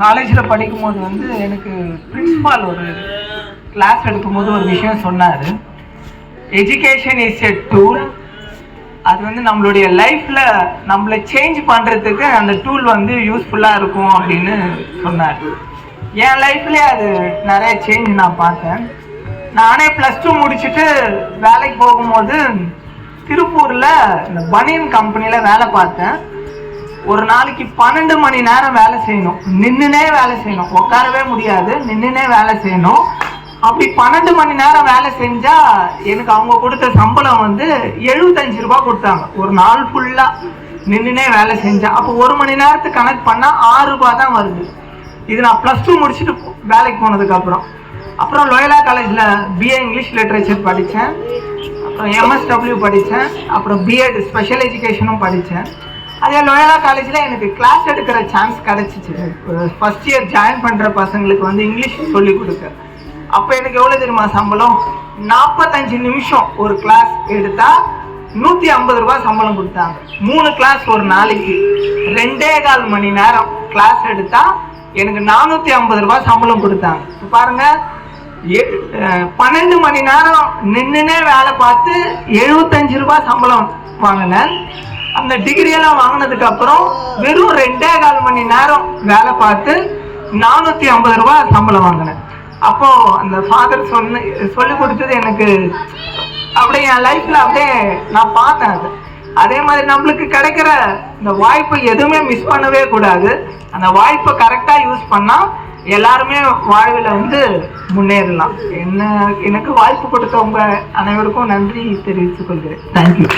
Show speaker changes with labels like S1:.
S1: காலேஜில் படிக்கும்போது வந்து எனக்கு பிரின்ஸ்பால் ஒரு கிளாஸ் எடுக்கும்போது ஒரு விஷயம் சொன்னார். எஜுகேஷன் இஸ் எ டூல் அது வந்து நம்மளுடைய லைஃப்பில் நம்மளை சேஞ்ச் பண்ணுறதுக்கு அந்த டூல் வந்து யூஸ்ஃபுல்லாக இருக்கும் அப்படின்னு சொன்னார். என் லைஃப்லேயே அது நிறைய சேஞ்ச் நான் பார்த்தேன். நானே ப்ளஸ் டூ முடிச்சுட்டு வேலைக்கு போகும்போது திருப்பூரில் இந்த பனியன் கம்பெனியில் வேலை பார்த்தேன். ஒரு நாளைக்கு பன்னெண்டு மணி நேரம் வேலை செய்யணும். நின்றுனே வேலை செய்யணும். உட்காரவே முடியாது. நின்றுனே வேலை செய்யணும். அப்படி பன்னெண்டு மணி நேரம் வேலை செஞ்சா எனக்கு அவங்க கொடுத்த சம்பளம் வந்து எழுபத்தஞ்சு ரூபாய் கொடுத்தாங்க. ஒரு நாள் ஃபுல்லா நின்றுனே வேலை செஞ்சேன் அப்போ ஒரு மணி நேரத்துக்கு கணக்கு பண்ணால் ஆறு ரூபாய் தான் வருது. இது நான் ப்ளஸ் டூ முடிச்சுட்டு வேலைக்கு போனதுக்கப்புறம் அப்புறம். லோயலா காலேஜில் பிஏ இங்கிலீஷ் லிட்ரேச்சர் படித்தேன் அப்புறம் எம்எஸ்டபிள்யூ படித்தேன் அப்புறம் பிஎட் ஸ்பெஷல் எஜுகேஷனும் படித்தேன் அதே லோயலா காலேஜில் எனக்கு கிளாஸ் எடுக்கிற சான்ஸ் கிடச்சிச்சு. ஃபர்ஸ்ட் இயர் ஜாயின் பண்ணுற பசங்களுக்கு வந்து இங்கிலீஷ் சொல்லி கொடுக்க. அப்போ எனக்கு எவ்வளோ தெரியுமா சம்பளம்? நாற்பத்தஞ்சு நிமிஷம் ஒரு கிளாஸ் எடுத்தால் நூற்றி ஐம்பது ரூபா சம்பளம் கொடுத்தாங்க. மூணு கிளாஸ் ஒரு நாளைக்கு. ரெண்டே கால் மணி நேரம் கிளாஸ் எடுத்தால் எனக்கு நானூற்றி ஐம்பது ரூபா சம்பளம் கொடுத்தாங்க. இப்போ பாருங்கள் பன்னெண்டு மணி நேரம் நின்றுனே வேலை பார்த்து எழுபத்தஞ்சு ரூபா சம்பளம் வாங்கினேன். அந்த டிகிரி எல்லாம் வாங்கினதுக்கு அப்புறம் வெறும் ரெண்டே கால் மணி நேரம் வேலை பார்த்து நானூற்றி ஐம்பது ரூபாய் சம்பளம் வாங்கினேன். அப்போ அந்த ஃபாதர் சொன்ன சொல்லி கொடுத்தது எனக்கு அப்படியே என் லைஃப்ல அப்படியே நான் பார்த்தேன் அது. அதே மாதிரி நம்மளுக்கு கிடைக்கிற இந்த வாய்ப்பை எதுவுமே மிஸ் பண்ணவே கூடாது. அந்த வாய்ப்பை கரெக்டாக யூஸ் பண்ணா எல்லாருமே வாழ்வில் வந்து முன்னேறலாம். என்ன எனக்கு வாய்ப்பு கொடுத்தவங்க அனைவருக்கும் நன்றி தெரிவித்துக் கொள்கிறேன். தேங்க்யூ